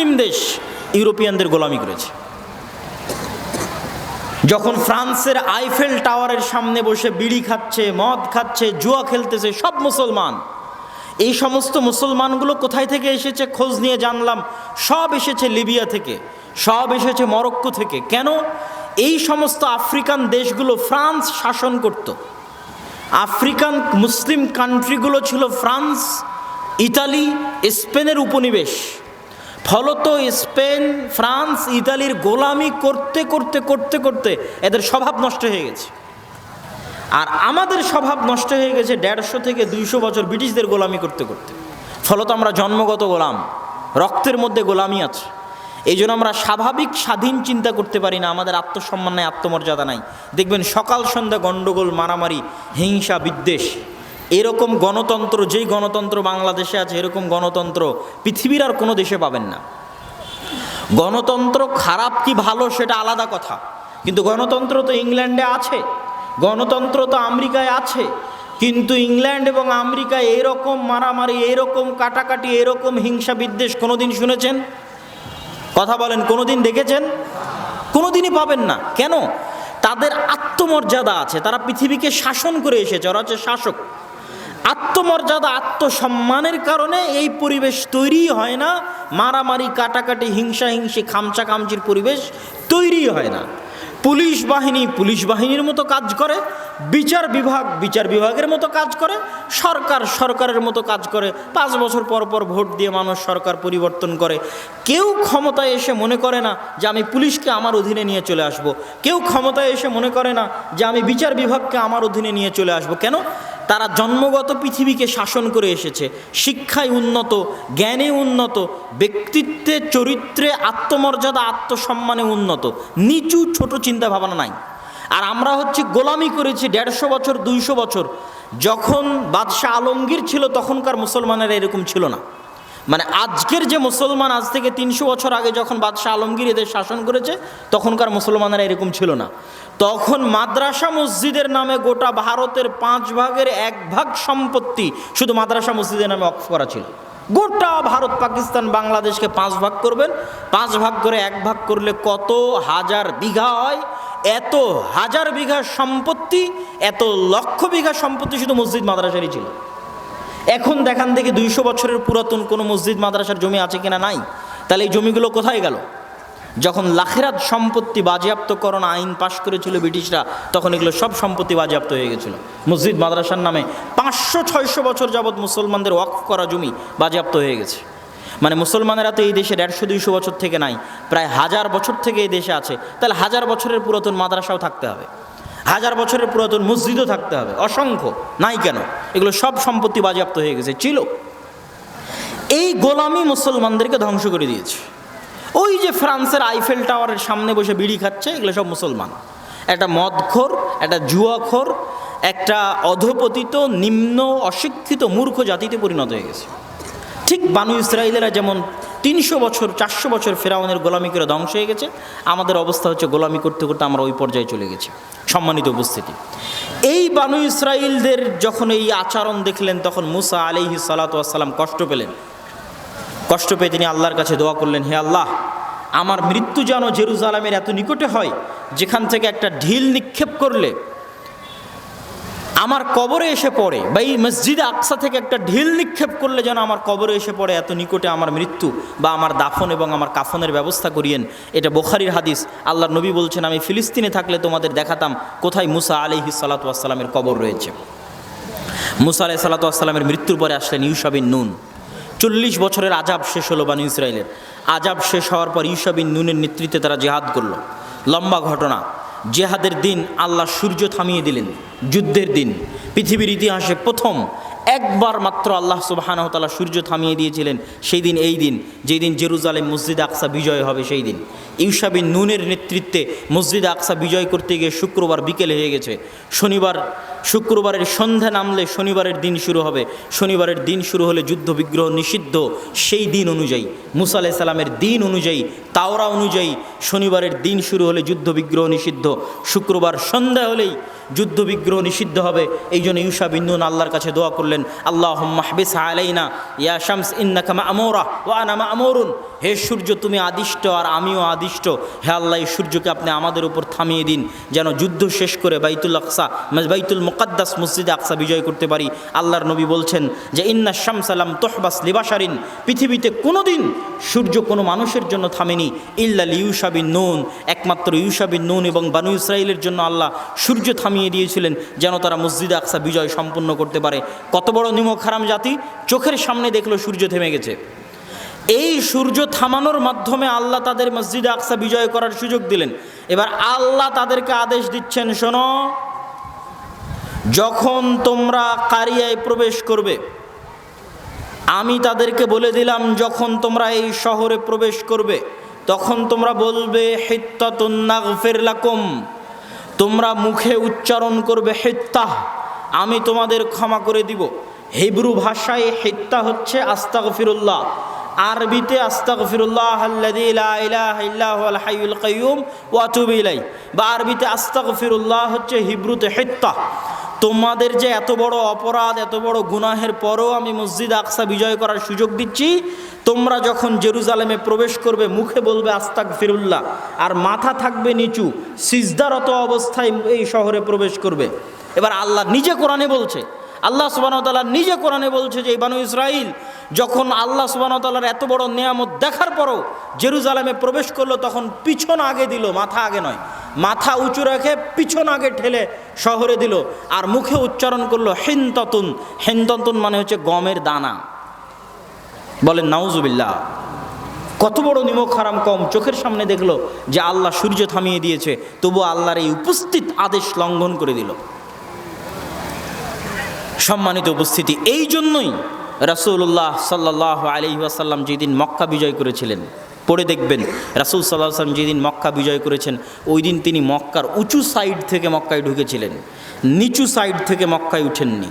মুসলিম দেশ ইউরোপিয়ানদের গোলামি করেছে। যখন ফ্রান্সের আইফেল টাওয়ারের সামনে বসে বিড়ি খাচ্ছে, মদ খাচ্ছে, জুয়া খেলতেছে, সব মুসলমান। এই সমস্ত মুসলমানগুলো কোথায় থেকে এসেছে খোঁজ নিয়ে জানলাম। সব এসেছে লিবিয়া থেকে, সব এসেছে মরক্কো থেকে। কেন? এই সমস্ত আফ্রিকান দেশগুলো ফ্রান্স শাসন করত। আফ্রিকান মুসলিম কান্ট্রিগুলো ছিল ফ্রান্স, ইতালি, স্পেনের উপনিবেশ। ফলত স্পেন, ফ্রান্স, ইতালির গোলামি করতে করতে করতে করতে এদের স্বভাব নষ্ট হয়ে গেছে। আর আমাদের স্বভাব নষ্ট হয়ে গেছে দেড়শো থেকে দুইশো বছর ব্রিটিশদের গোলামি করতে করতে। ফলত আমরা জন্মগত গোলাম, রক্তের মধ্যে গোলামি আছে। এই জন্য আমরা স্বাভাবিক স্বাধীন চিন্তা করতে পারি না, আমাদের আত্মসম্মান নাই, আত্মমর্যাদা নাই। দেখবেন সকাল সন্ধ্যা গণ্ডগোল মারামারি, হিংসা, বিদ্বেষ এরকম গণতন্ত্র, যেই গণতন্ত্র বাংলাদেশে আছে, এরকম গণতন্ত্র পৃথিবীর আর কোনো দেশে পাবেন না। গণতন্ত্র খারাপ কি ভালো সেটা আলাদা কথা। কিন্তু গণতন্ত্র তো ইংল্যান্ডে আছে, গণতন্ত্র তো আমেরিকায় আছে। কিন্তু ইংল্যান্ড এবং আমেরিকায় এরকম মারামারি, এরকম কাটাকাটি, এরকম হিংসা বিদ্বেষ কোনোদিন শুনেছেন? কথা বলেন, কোনোদিন দেখেছেন? কোনোদিনই পাবেন না। কেন? তাদের আত্মমর্যাদা আছে, তারা পৃথিবীকে শাসন করে এসেছে, ওরা হচ্ছে শাসক। আত্মমর্যাদা, আত্মসম্মানের কারণে এই পরিবেশ তৈরি হয় না। মারামারি, কাটাকাটি, হিংসা, হিংসি, খামচা, খামচির পরিবেশ তৈরি হয় না। পুলিশ বাহিনী পুলিশ বাহিনীর মতো কাজ করে, বিচার বিভাগ বিচার বিভাগের মতো কাজ করে, সরকার সরকারের মতো কাজ করে। পাঁচ বছর পর পর ভোট দিয়ে মানুষ সরকার পরিবর্তন করে। কেউ ক্ষমতায় এসে মনে করে না যে আমি পুলিশকে আমার অধীনে নিয়ে চলে আসব। কেউ ক্ষমতায় এসে মনে করে না যে আমি বিচার বিভাগকে আমার অধীনে নিয়ে চলে আসব। কেন? তারা জন্মগত পৃথিবীকে শাসন করে এসেছে। শিক্ষায় উন্নত, জ্ঞানে উন্নত, ব্যক্তিত্বে, চরিত্রে আত্মমর্যাদা, আত্মসম্মানে উন্নত। নিচু, ছোট চিন্তা ভাবনা নাই। আর আমরা হচ্ছে গোলামি করেছি দেড়শো বছর, দুইশো বছর। যখন বাদশাহ আলমগীর ছিল, তখনকার মুসলমানেরা এরকম ছিল না। মানে আজকের যে মুসলমান আজ থেকে তিনশো বছর আগে যখন বাদশাহ আলমগীর এদের শাসন করেছে, তখনকার মুসলমানেরা এরকম ছিল না। তখন মাদ্রাসা মসজিদের নামে গোটা ভারতের পাঁচ ভাগের এক ভাগ সম্পত্তি শুধু মাদ্রাসা মসজিদের নামে অক্ষ করা ছিল। গোটা ভারত, পাকিস্তান, বাংলাদেশকে পাঁচ ভাগ করবেন। পাঁচ ভাগ করে এক ভাগ করলে কত হাজার বিঘা হয়? এত হাজার বিঘা সম্পত্তি, এত লক্ষ বিঘা সম্পত্তি শুধু মসজিদ মাদ্রাসারই ছিল। এখন দেখান দেখি দুইশো বছরের পুরাতন কোনো মসজিদ, মাদ্রাসার জমি আছে কিনা নাই? তাহলে এই জমিগুলো কোথায় গেল? যখন লাখেরাত সম্পত্তি বাজেয়াপ্তকরণ আইন পাশ করেছিল ব্রিটিশরা, তখন এগুলো সব সম্পত্তি বাজেয়াপ্ত হয়ে গেছিল। মসজিদ, মাদ্রাসার নামে পাঁচশো, ছয়শো বছর যাবৎ মুসলমানদের ওয়াকফ করা জমি বাজেয়াপ্ত হয়ে গেছে। মানে মুসলমানেরা তো এই দেশে দেড়শো, দুইশো বছর থেকে নাই, প্রায় হাজার বছর থেকে এই দেশে আছে। তাহলে হাজার বছরের পুরাতন মাদ্রাসাও থাকতে হবে। হাজার বছরের পুরাতন মসজিদও থাকতে হবে। অসংখ্য। নাই কেন? এগুলো সব সম্পত্তি বাজেয়াপ্ত হয়ে গেছে। ছিল। এই গোলামি মুসলমানদেরকে ধ্বংস করে দিয়েছে। ওই যে ফ্রান্সের আইফেল টাওয়ারের সামনে বসে বিড়ি খাচ্ছে, এগুলো সব মুসলমান। একটা মদখোর, একটা জুয়াখোর, একটা অধপতিত, নিম্ন, অশিক্ষিত, মূর্খ জাতিতে পরিণত হয়ে গেছে। ঠিক বানু ইসরায়েলেরা যেমন তিনশো বছর, চারশো বছর ফেরাউনের গোলামি করে ধ্বংস হয়ে গেছে। আমাদের অবস্থা হচ্ছে গোলামি করতে করতে আমরা ওই পর্যায়ে চলে গেছি। সম্মানিত উপস্থিতি। এই বানু ইসরায়েলদের যখন এই আচরণ দেখলেন, তখন মুসা আলিহি সালাতাম কষ্ট পেলেন। কষ্ট পেয়ে তিনি আল্লাহর কাছে দোয়া করলেন, হে আল্লাহ, আমার মৃত্যু যেন জেরুজালামের এত নিকটে হয়, যেখান থেকে একটা ঢিল নিক্ষেপ করলে আমার কবরে এসে পড়ে বা এই মসজিদে আকসা থেকে একটা ঢিল নিক্ষেপ করলে যেন আমার কবরে এসে পড়ে, এত নিকটে আমার মৃত্যু বা আমার দাফন এবং আমার কাফনের ব্যবস্থা করিয়েন। এটা বোখারির হাদিস। আল্লাহ নবী বলছেন, আমি ফিলিস্তিনে থাকলে তোমাদের দেখাতাম কোথায় মুসা আলিহি সালাতামের কবর রয়েছে। মুসা আলাহি সালাতামের মৃত্যুর পরে আসলেন ইউসাবিন নুন। চল্লিশ বছরের আজাব শেষ হলো বানু ইসরায়েলের আজাব শেষ হওয়ার পর ইউসাবিন নুনের নেতৃত্বে তারা জেহাদ করল। লম্বা ঘটনা। জেহাদের দিন আল্লাহ সূর্য থামিয়ে দিলেন, যুদ্ধের দিন। পৃথিবীর ইতিহাসে প্রথম একবার মাত্র আল্লাহ সুবাহানহতালা সূর্য থামিয়ে দিয়েছিলেন, সেই দিন এই দিন। যেই দিন জেরুজালেম মসজিদ আকসা বিজয় হবে, সেই দিন। ইউসাবিন নুনের নেতৃত্বে মসজিদ আকসা বিজয় করতে গিয়ে শুক্রবার বিকেলে হয়ে গেছে। শনিবার শুক্রবারের সন্ধ্যা নামলে শনিবারের দিন শুরু হবে। শনিবারের দিন শুরু হলে যুদ্ধ বিগ্রহ নিষিদ্ধ সেই দিন অনুযায়ী। মুসা আলাহ সাল্লামের দিন অনুযায়ী, তাওরা অনুযায়ী শনিবারের দিন শুরু হলে যুদ্ধ বিগ্রহ নিষিদ্ধ। শুক্রবার সন্ধ্যা হলেই যুদ্ধ বিগ্রহ নিষিদ্ধ হবে। এই জন্য ইউসা বিন্দুন আল্লাহর কাছে দোয়া করলেন আল্লাহ মাহবিস আলাইনা, ইয়া শামস, ইন্নাকা আমৌরা ও আনামা আমরুন হে সূর্য, তুমি আদিষ্ট আর আমিও আদিষ্ট। হে আল্লাহ, এই সূর্যকে আপনি আমাদের উপর থামিয়ে দিন, যেন যুদ্ধ শেষ করে বাইতুল আকসা, বাইতুল মুকাদ্দাস মসজিদে আকসা বিজয় করতে পারি। আল্লাহর নবী বলছেন যে, ইন্না শামসালাম তোহবাস লিবাসারিন পৃথিবীতে কোনো দিন সূর্য কোনো মানুষের জন্য থামেনি। ইল্লাল ইউসাবিন নুন। একমাত্র ইউসাবিন নুন এবং বানু ইসরায়েলের জন্য আল্লাহ সূর্য থামিয়ে দিয়েছিলেন যেন তারা মসজিদে আকসা বিজয় সম্পূর্ণ করতে পারে। কত বড় নিমক হারাম জাতি, চোখের সামনে দেখল সূর্য থেমে গেছে। এই সূর্য থামানোর মাধ্যমে আল্লাহ তাদের মসজিদে আকসা বিজয় করার সুযোগ দিলেন। এবার আল্লাহ তাদেরকে আদেশ দিচ্ছেন, শোনো যখন তোমরা কারিয়ায় প্রবেশ করবে, আমি তাদেরকে বলে দিলাম, যখন তোমরা এই শহরে প্রবেশ করবে, তখন তোমরা বলবে লাকুম। তোমরা মুখে উচ্চারণ করবে হিত্তাহ আমি তোমাদের ক্ষমা করে দিব। হিব্রু ভাষায় হিত্তা হচ্ছে আস্তাগফিরুল্লাহ। আরবিতে আস্তাগফিরুল্লাহ বা আরবিতে আস্তাগফিরুল্লাহ হচ্ছে হিব্রুতে হিত্তা। তোমাদের যে এত বড় অপরাধ, এত বড় গুনাহের পরও আমি মসজিদ আকসা বিজয় করার সুযোগ দিচ্ছি, তোমরা যখন জেরুজালেমে প্রবেশ করবে, মুখে বলবে আস্তাক ফিরুল্লাহ আর মাথা থাকবে নিচু, সিজদারত অবস্থায় এই শহরে প্রবেশ করবে। এবার আল্লাহ নিজে কোরআনে বলছে আল্লাহ সুবাহতাল্লাহ নিজে কোরআনে বলছে যে, এই বানু ইসরাইল যখন আল্লাহ সুবাহতাল্লাহর এত বড় নিয়ামত দেখার পরও জেরুজালেমে প্রবেশ করল, তখন পিছন আগে দিল, মাথা আগে নয়। মাথা উঁচু রেখে পিছন আগে ঠেলে শহরে দিল আর মুখে উচ্চারণ করল, হেনততুন। হেনততুন মানে হচ্ছে গমের দানা। বলেন, নাউজুবিল্লাহ। কত বড় নিমক হারাম কম চোখের সামনে দেখল যে, আল্লাহ সূর্য থামিয়ে দিয়েছে তবু আল্লাহর এই উপস্থিত আদেশ লঙ্ঘন করে দিল। সম্মানিত উপস্থিতি। এই জন্যই রাসুল্লাহ সাল্লাহ আলি ওয়াসাল্লাম যেদিন মক্কা বিজয় করেছিলেন, পড়ে দেখবেন, রাসুল সাল্লাহ সাল্লাম যেদিন মক্কা বিজয় করেছেন, ওই দিন তিনি মক্কার উঁচু সাইড থেকে মক্কায় ঢুকেছিলেন, নিচু সাইড থেকে মক্কায় উঠেননি।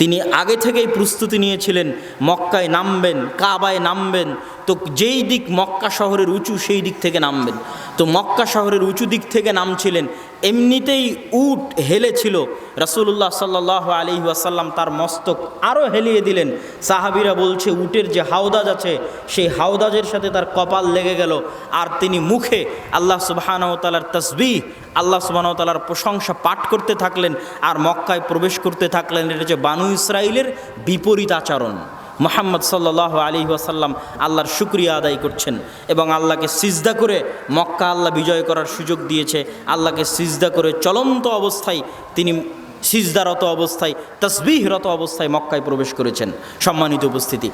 তিনি আগে থেকেই প্রস্তুতি নিয়েছিলেন, মক্কায় নামবেন, কাবায় নামবেন, তো যেই দিক মক্কা শহরের উঁচু সেই দিক থেকে নামবেন। তো মক্কা শহরের উঁচু দিক থেকে নামছিলেন এমনিতেই উট হেলেছিল। রাসুল্লাহ সাল্লাহ আলি ওয়াসাল্লাম তার মস্তক আরও হেলিয়ে দিলেন। সাহাবিরা বলছে, উটের যে হাওদাজ আছে, সেই হাওদাজের সাথে তার কপাল লেগে গেল। আর তিনি মুখে আল্লাহ সুবাহানতালার তসবি আল্লাহ সুবাহতালার প্রশংসা পাঠ করতে থাকলেন। আর মক্কায় প্রবেশ করতে থাকলেন, এটা হচ্ছে বানু ইসরায়েলের বিপরীত আচরণ। মোহাম্মদ সাল্লাহ আলী ওয়াসাল্লাম আল্লাহর শুক্রিয়া আদায় করছেন এবং আল্লাহকে সিজদা করে মক্কা আল্লাহ বিজয় করার সুযোগ দিয়েছে। আল্লাহকে সিজদা করে চলন্ত অবস্থায় তিনি সিজদারত অবস্থায়, তসবিহরত অবস্থায় মক্কায় প্রবেশ করেছেন। সম্মানিত উপস্থিতি,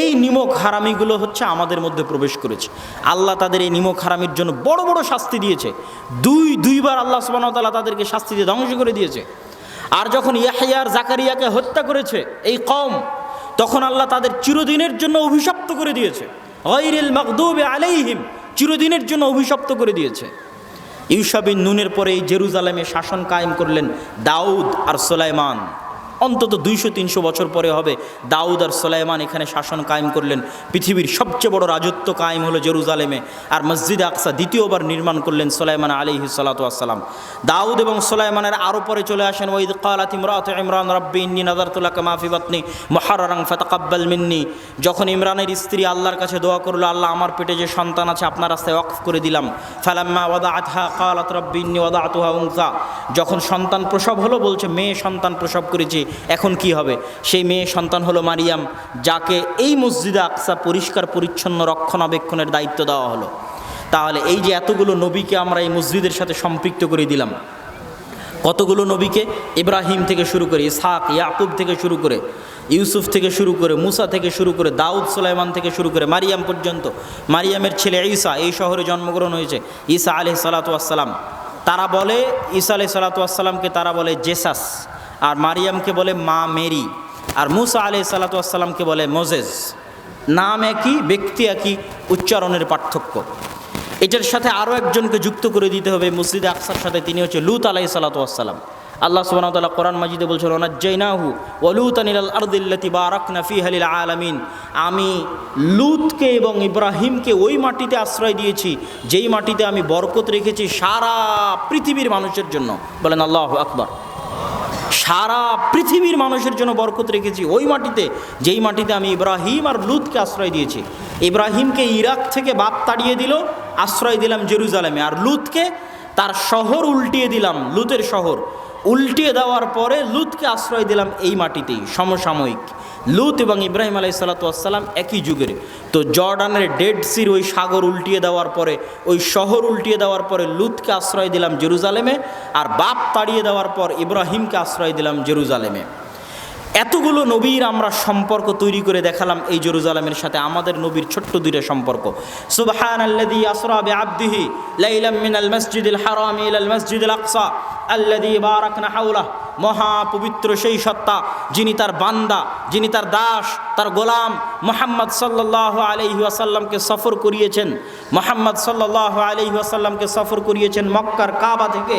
এই নিমক হারামিগুলো হচ্ছে আমাদের মধ্যে প্রবেশ করেছে। আল্লাহ তাদের এই নিমক হারামির জন্য বড় বড় শাস্তি দিয়েছে। দুই, দুইবার আল্লাহ সুবাহতাল্লাহ তাদেরকে শাস্তি দিয়ে ধ্বংস করে দিয়েছে। আর যখন ইয়াহিয়ার জাকারিয়াকে হত্যা করেছে, এই কম তখন আল্লাহ তাদের চিরদিনের জন্য অভিশপ্ত করে দিয়েছে। গৈরিল মকদুবে আলাইহিম চিরদিনের জন্য অভিশপ্ত করে দিয়েছে। ইউসাবিন নুনের পরে এই জেরুজালেমে শাসন কায়েম করলেন দাউদ আর সোলাইমান। অন্তত দুইশো, তিনশো বছর পরে হবে। দাউদ আর সোলাইমান এখানে শাসন কায়েম করলেন। পৃথিবীর সবচেয়ে বড় রাজত্ব কায়েম হলো জেরুজালেমে। আর মসজিদ আকসা দ্বিতীয়বার নির্মাণ করলেন সোলাইমান আলিহি সালাতাম দাউদ এবং সোলাইমানের আরও পরে চলে আসেন ওইদ কালাত ইমরাত ইমরান রব্বি ইন্নি নাজারতুল্লাহ মাফি বাতনি মহারাং ফতাকাব্বাল মিন্নি। যখন ইমরানের স্ত্রী আল্লাহর কাছে দোয়া করল, আল্লাহ, আমার পেটে যে সন্তান আছে, আপনার রাস্তায় অক্ফ করে দিলাম। ফালাম্মা ওয়াদা আতহা কালাত রব্বি ইন্নি ওয়াদা আতুহা উংসা যখন সন্তান প্রসব হলো, বলছে, মেয়ে সন্তান প্রসব করেছি। এখন কি হবে? সেই মেয়ে সন্তান হলো মারিয়াম, যাকে এই মসজিদে আকসা পরিষ্কার, পরিচ্ছন্ন রক্ষণাবেক্ষণের দায়িত্ব দেওয়া হলো। তাহলে এই যে এতগুলো নবীকে আমরা এই মসজিদের সাথে সম্পৃক্ত করে দিলাম, কতগুলো নবীকে? ইব্রাহিম থেকে শুরু করে ইসহাক, ইয়াকুব থেকে শুরু করে ইউসুফ থেকে শুরু করে মুসা থেকে শুরু করে দাউদ, সুলাইমান থেকে শুরু করে মারিয়াম পর্যন্ত। মারিয়ামের ছেলে ঈসা, এই শহরে জন্মগ্রহণ হয়েছে। ঈসা আলি সালাতাম তারা বলে, ঈসা আলি সালাতামকে তারা বলে জেসাস। আর মারিয়ামকে বলে মা মেরি। আর মুসা আলি সালাতামকে বলে মোজেজ নাম একই, ব্যক্তি একই, উচ্চারণের পার্থক্য। এটার সাথে আরও একজনকে যুক্ত করে দিতে হবে মসজিদে আকসার সাথে, তিনি হচ্ছে লুত আলাই সালাতাম আল্লাহ ওয়া কোরআন মাজিদে বলছেন, ওনাজ্জাইনাহু ওয়া লুতান ইলাল আরদিল্লাতি বারাকনা ফিহা লিল আলামিন। আমি লুতকে এবং ইব্রাহিমকে ওই মাটিতে আশ্রয় দিয়েছি, যেই মাটিতে আমি বরকত রেখেছি সারা পৃথিবীর মানুষের জন্য। বলেন আল্লাহ আকবার। সারা পৃথিবীর মানুষের জন্য বরকত রেখেছি। ওই মাটিতে, যেই মাটিতে আমি ইব্রাহিম আর লুতকে আশ্রয় দিয়েছি। ইব্রাহিমকে ইরাক থেকে বাপ তাড়িয়ে দিল, আশ্রয় দিলাম জেরুজালেমে। আর লুতকে তার শহর উল্টিয়ে দিলাম, লুতের শহর। উল্টিয়ে দেওয়ার পরে লুতকে আশ্রয় দিলাম এই মাটিতেই, সমসাময়িক। লুত এবং ইব্রাহিম আলাই সালাতাম একই যুগের। তো জর্ডানের ডেড সির ওই সাগর উল্টিয়ে দেওয়ার পরে, ওই শহর উল্টিয়ে দেওয়ার পরে লুতকে আশ্রয় দিলাম জেরুজালেমে, আর বাপ তাড়িয়ে দেওয়ার পর ইব্রাহিমকে আশ্রয় দিলাম জেরুজালেমে। এতগুলো নবীর আমরা সম্পর্ক তৈরি করে দেখালাম এই জেরুজালেমের সাথে, আমাদের নবীর ছোট্ট দুইটা সম্পর্ক। সুবহান আল্লাদি আসরা বিআবদিহি লাইলাম মিনাল মসজিদিল হারাম ইলাল মসজিদিল আকসা আল্লাদি বারাকনা হাওলা মহা পবিত্র সেই সত্তা, যিনি তার বান্দা, যিনি তার দাস, তার গোলাম মোহাম্মদ সাল্লাহ আলহি আসাল্লামকে সফর করিয়েছেন। মোহাম্মদ সাল্লাহ আলহি আসাল্লামকে সফর করিয়েছেন মক্কার কাবা থেকে।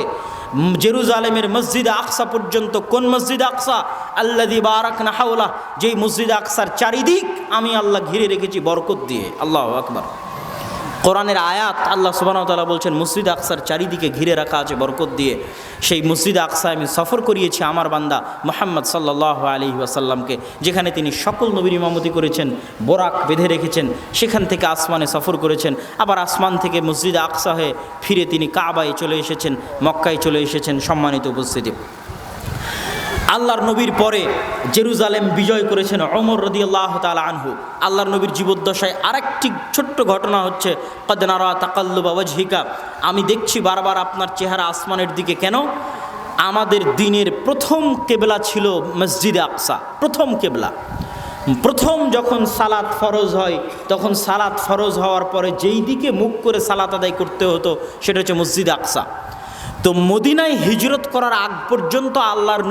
জেরুজালেমের মসজিদ আকসা পর্যন্ত কোন মসজিদ আকসা? আল্লাদি বারাক নাহাউলা যেই মসজিদ আকসার চারিদিক আমি আল্লাহ ঘিরে রেখেছি বরকত দিয়ে। আল্লাহ আকবার। কোরআনের আয়াত আল্লাহ সুবাহ তালা বলছেন, মসজিদ আকসার চারিদিকে ঘিরে রাখা আছে বরকত দিয়ে। সেই মসজিদ আকসা আমি সফর করিয়েছি আমার বান্দা মোহাম্মদ সাল্লাহ আলহি আসাল্লামকে যেখানে তিনি সকল নবীর ইমামতি করেছেন, বোরাক বেঁধে রেখেছেন, সেখান থেকে আসমানে সফর করেছেন, আবার আসমান থেকে মসজিদ আকসা হয়ে ফিরে তিনি কাবায় চলে এসেছেন, মক্কায় চলে এসেছেন সম্মানিত উপস্থিতি। আল্লাহর নবীর পরে জেরুজালেম বিজয় করেছেন অমর রদি আল্লাহ তালা আনহু। আল্লাহর নবীর জীবদ্দশায় আরেকটি ছোট্ট ঘটনা হচ্ছে কদনারা তাকাল্লু বাবাজহিকা আমি দেখছি বারবার আপনার চেহারা আসমানের দিকে কেন? আমাদের দিনের প্রথম কেবলা ছিল মসজিদে আকসা, প্রথম কেবলা। প্রথম যখন সালাত ফরজ হয়, তখন সালাত ফরজ হওয়ার পরে যেই দিকে মুখ করে সালাত আদায় করতে হতো, সেটা হচ্ছে মসজিদ আকসা। তো মদিনায় হিজরত করার আগ পর্যন্ত আল্লাহর